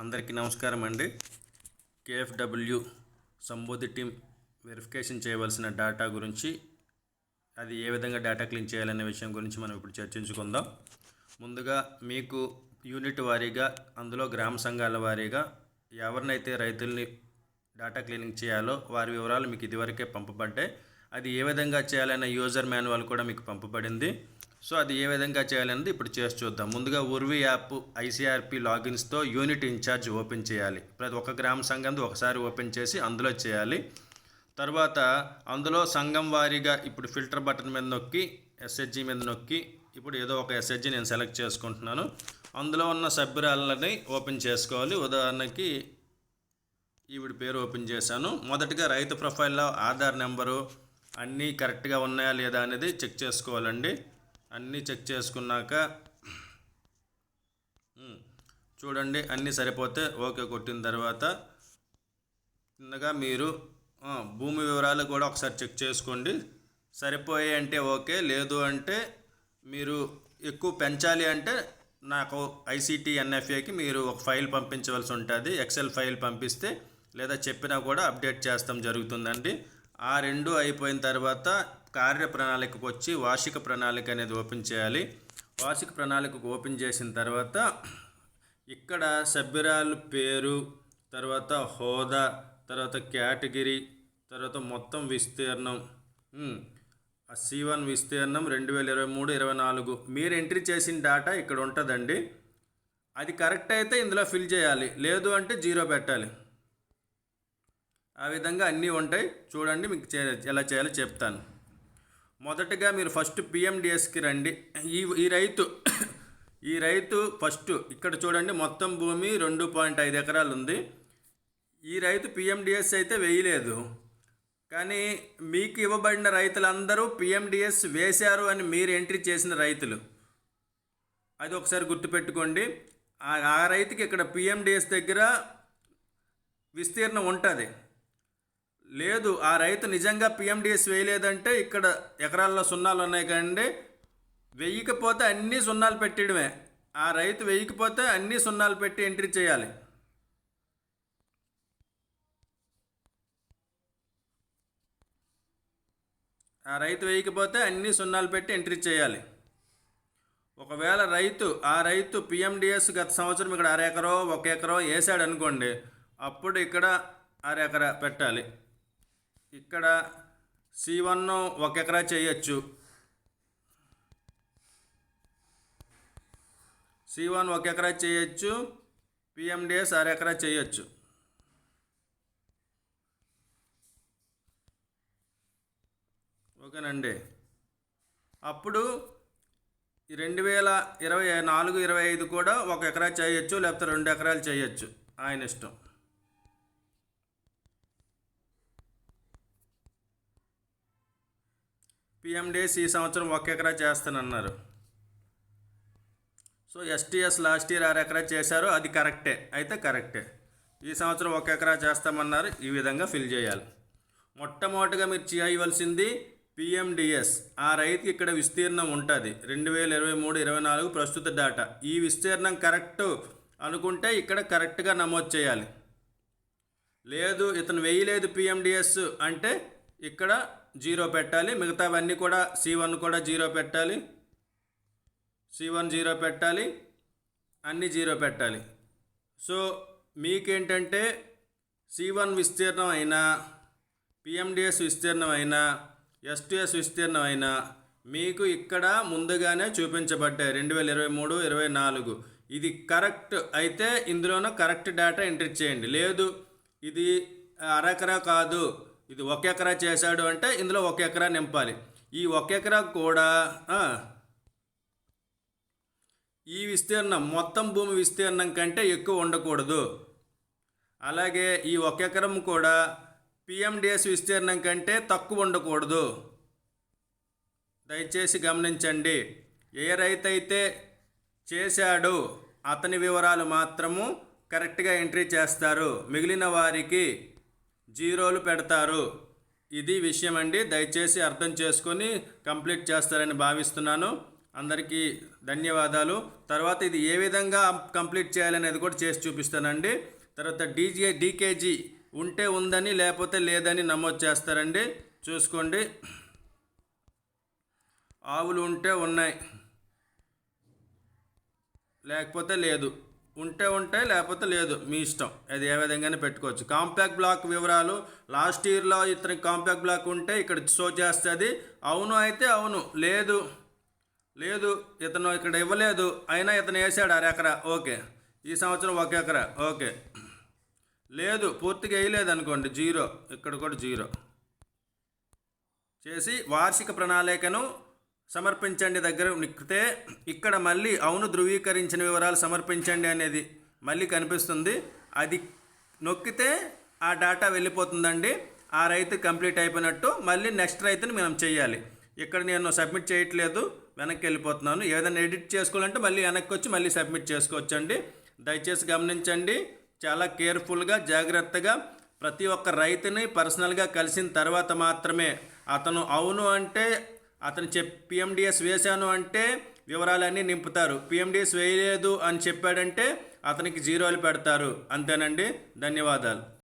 అందరికీ నమస్కారం అండి. కేఎఫ్డబ్ల్యూ సంబోధి టీం వెరిఫికేషన్ చేయవలసిన డేటా గురించి అది ఏ విధంగా డేటా క్లీన్ చేయాలనే విషయం గురించి మనం ఇప్పుడు చర్చించుకుందాం. ముందుగా మీకు యూనిట్ వారీగా అందులో గ్రామ సంఘాల వారీగా ఎవరినైతే రైతుల్ని డేటా క్లీనింగ్ చేయాలో వారి వివరాలు మీకు ఇదివరకే పంపబడ్డాయి. అది ఏ విధంగా చేయాలనే యూజర్ మాన్యువల్ కూడా మీకు పంపబడింది. సో అది ఏ విధంగా చేయాలనేది ఇప్పుడు చేసి చూద్దాం. ముందుగా ఉర్వి యాప్ ఐసీఆర్పి లాగిన్స్తో యూనిట్ ఇన్ఛార్జ్ ఓపెన్ చేయాలి. ప్రతి ఒక్క గ్రామ సంఘంది ఒకసారి ఓపెన్ చేసి అందులో చేయాలి. తర్వాత అందులో సంఘం వారీగా ఇప్పుడు ఫిల్టర్ బటన్ మీద నొక్కి ఎస్హెచ్జి మీద నొక్కి ఇప్పుడు ఏదో ఒక ఎస్హెచ్జి నేను సెలెక్ట్ చేసుకుంటున్నాను. అందులో ఉన్న సభ్యురాలని ఓపెన్ చేసుకోవాలి. ఉదాహరణకి ఈవిడ పేరు ఓపెన్ చేశాను. మొదటగా రైతు ప్రొఫైల్లో ఆధార్ నెంబరు అన్నీ కరెక్ట్గా ఉన్నాయా లేదా అనేది చెక్ చేసుకోవాలండి. అన్నీ చెక్ చేసుకున్నాక చూడండి అన్నీ సరిపోతే ఓకే కొట్టిన తర్వాత కిందగా మీరు భూమి వివరాలు కూడా ఒకసారి చెక్ చేసుకోండి. సరిపోయాయి అంటే ఓకే లేదు అంటే మీరు ఎక్కువ పెంచాలి అంటే నాకు ఐసీటీ ఎన్ఎఫ్ఏకి మీరు ఒక ఫైల్ పంపించవలసి ఉంటుంది. ఎక్సెల్ ఫైల్ పంపిస్తే లేదా చెప్పినా కూడా అప్డేట్ చేస్తాం జరుగుతుందండి. ఆ రెండు అయిపోయిన తర్వాత కార్య ప్రణాళికకు వచ్చి వార్షిక ప్రణాళిక అనేది ఓపెన్ చేయాలి. వార్షిక ప్రణాళికకు ఓపెన్ చేసిన తర్వాత ఇక్కడ సభ్యురాలు పేరు తర్వాత హోదా తర్వాత కేటగిరీ తర్వాత మొత్తం విస్తీర్ణం సి వన్ విస్తీర్ణం రెండు వేల ఇరవై మూడు ఇరవై నాలుగు. మీరు ఎంట్రీ చేసిన డేటా ఇక్కడ ఉంటుందండి. అది కరెక్ట్ అయితే ఇందులో ఫిల్ చేయాలి. లేదు అంటే జీరో పెట్టాలి. ఆ విధంగా అన్నీ ఉంటాయి. చూడండి మీకు చే ఎలా చేయాలో చెప్తాను. మొదటగా మీరు ఫస్ట్ పిఎండిఎస్కి రండి. ఈ ఈ రైతు ఈ రైతు ఫస్ట్ ఇక్కడ చూడండి మొత్తం భూమి రెండు పాయింట్ ఐదు ఎకరాలు ఉంది ఈ రైతు పిఎండిఎస్ అయితే వేయలేదు. కానీ మీకు ఇవ్వబడిన రైతులందరూ పిఎండిఎస్ వేశారు అని మీరు ఎంట్రీ చేసిన రైతులు. అది ఒకసారి గుర్తుపెట్టుకోండి. ఆ- ఆ రైతుకి ఇక్కడ పిఎండిఎస్ దగ్గర విస్తీర్ణం ఉంటుంది. లేదు ఆ రైతు నిజంగా పిఎండిఎస్ వేయలేదంటే ఇక్కడ ఎకరాల్లో సున్నాలు ఉన్నాయి కదండి. వెయ్యకపోతే అన్ని సున్నాలు పెట్టడమే ఆ రైతు వెయ్యకపోతే అన్నీ సున్నాలు పెట్టి ఎంట్రీ చేయాలి. ఆ రైతు వేయకపోతే అన్ని సున్నాలు పెట్టి ఎంట్రీ చేయాలి. ఒకవేళ రైతు ఆ రైతు పిఎండిఎస్ గత సంవత్సరం ఇక్కడ అరెకరో ఒక ఎకరో వేసాడు అనుకోండి అప్పుడు ఇక్కడ అరెకర పెట్టాలి. ఇక్కడ సి వన్ ఒక ఎకరా చేయొచ్చు. సి వన్ ఒక ఎకరా చేయొచ్చు. పిఎండిఎస్ అర ఎకరా చేయొచ్చు. ఓకేనండి. అప్పుడు ఈ రెండు వేల ఇరవై నాలుగు ఇరవై ఐదు కూడా ఒక ఎకరా చేయొచ్చు లేకపోతే రెండు ఎకరాలు చేయొచ్చు. ఆయన ఇష్టం. పిఎండిఎస్ ఈ సంవత్సరం ఒక ఎకరా చేస్తానన్నారు. సో ఎస్టీఎస్ లాస్ట్ ఇయర్ ఆరు ఎకరా చేశారు. అది కరెక్టే. అయితే కరెక్టే. ఈ సంవత్సరం ఒక ఎకరా చేస్తామన్నారు. ఈ విధంగా ఫిల్ చేయాలి. మొట్టమొదటిగా మీరు చేయవలసింది పిఎండిఎస్ ఆ రైతుకి ఇక్కడ విస్తీర్ణం ఉంటుంది. రెండు వేల ఇరవై మూడు ఇరవై నాలుగు ప్రస్తుత డేటా ఈ విస్తీర్ణం కరెక్ట్ అనుకుంటే ఇక్కడ కరెక్ట్గా నమోదు చేయాలి. లేదు ఇతను వేయలేదు పిఎండిఎస్ అంటే ఇక్కడ జీరో పెట్టాలి. మిగతావన్నీ కూడా సి వన్ కూడా జీరో పెట్టాలి. సి వన్ జీరో పెట్టాలి. అన్నీ జీరో పెట్టాలి. సో మీకేంటంటే సి వన్ విస్తీర్ణం అయినా పిఎండిఎస్ విస్తీర్ణం అయినా ఎస్టిఎస్ విస్తీర్ణం అయినా మీకు ఇక్కడ ముందుగానే చూపించబడ్డాయి. రెండు వేల ఇరవై మూడు ఇరవై నాలుగు. ఇది కరెక్ట్ అయితే ఇందులోనూ కరెక్ట్ డేటా ఎంట్రీ చేయండి. లేదు ఇది అరెకరా కాదు. ఇది ఒక ఎకరా చేశాడు అంటే ఇందులో ఒక ఎకరా నింపాలి. ఈ ఒక ఎకరా కూడా ఈ విస్తీర్ణం మొత్తం భూమి విస్తీర్ణం కంటే ఎక్కువ ఉండకూడదు. అలాగే ఈ ఒక ఎకరం కూడా పిఎండిఎస్ విస్తీర్ణం కంటే తక్కువ ఉండకూడదు. దయచేసి గమనించండి ఏ రైతైతే చేశాడో అతని వివరాలు మాత్రము కరెక్ట్గా ఎంట్రీ చేస్తారు. మిగిలిన వారికి జీరోలు పెడతారు. ఇది విషయం అండి దయచేసి అర్థం చేసుకొని కంప్లీట్ చేస్తారని భావిస్తున్నాను. అందరికీ ధన్యవాదాలు. తర్వాత ఇది ఏ విధంగా కంప్లీట్ చేయాలనేది కూడా చేసి చూపిస్తానండి. తర్వాత డీజే డీకేజీ ఉంటే ఉందని లేకపోతే లేదని నమోదు చేస్తారండి. చూసుకోండి. ఆవులు ఉంటే ఉన్నాయి. లేకపోతే లేదు. ఉంటే ఉంటాయి లేకపోతే లేదు. మీ ఇష్టం. అది ఏ విధంగానే పెట్టుకోవచ్చు. కాంపాక్ట్ బ్లాక్ వివరాలు లాస్ట్ ఇయర్లో ఇతనికి కాంపాక్ట్ బ్లాక్ ఉంటే ఇక్కడ షో చేస్తుంది. అవును అయితే అవును. లేదు. లేదు. ఇతను ఇక్కడ ఇవ్వలేదు. అయినా ఇతను వేసాడు అరెకరా ఓకే. ఈ సంవత్సరం ఒక ఎకరా. ఓకే. లేదు. పూర్తిగా వేయలేదు అనుకోండి. జీరో. ఇక్కడ కూడా జీరో. చేసి వార్షిక ప్రణాళికను సమర్పించండి దగ్గర నిక్కితే ఇక్కడ మళ్ళీ అవును ధృవీకరించిన వివరాలు సమర్పించండి అనేది మళ్ళీ కనిపిస్తుంది. అది నొక్కితే ఆ డేటా వెళ్ళిపోతుందండి. ఆ రైతు కంప్లీట్ అయిపోయినట్టు మళ్ళీ నెక్స్ట్ రైతుని మనం చేయాలి ఇక్కడ నేను సబ్మిట్ చేయట్లేదు వెనక్కి వెళ్ళిపోతున్నాను. ఏదైనా ఎడిట్ చేసుకోవాలంటే మళ్ళీ వెనక్కి వచ్చి మళ్ళీ సబ్మిట్ చేసుకోవచ్చండి. దయచేసి గమనించండి చాలా కేర్ఫుల్గా జాగ్రత్తగా ప్రతి ఒక్క రైతుని పర్సనల్గా కలిసిన తర్వాత మాత్రమే అతను అవును అంటే అతను చెప్ పిఎండిఎస్ వేశాను అంటే వివరాలన్నీ నింపుతారు. పిఎండిఎస్ వేయలేదు అని చెప్పాడంటే అతనికి జీరోలు పెడతారు. అంతేనండి? ధన్యవాదాలు.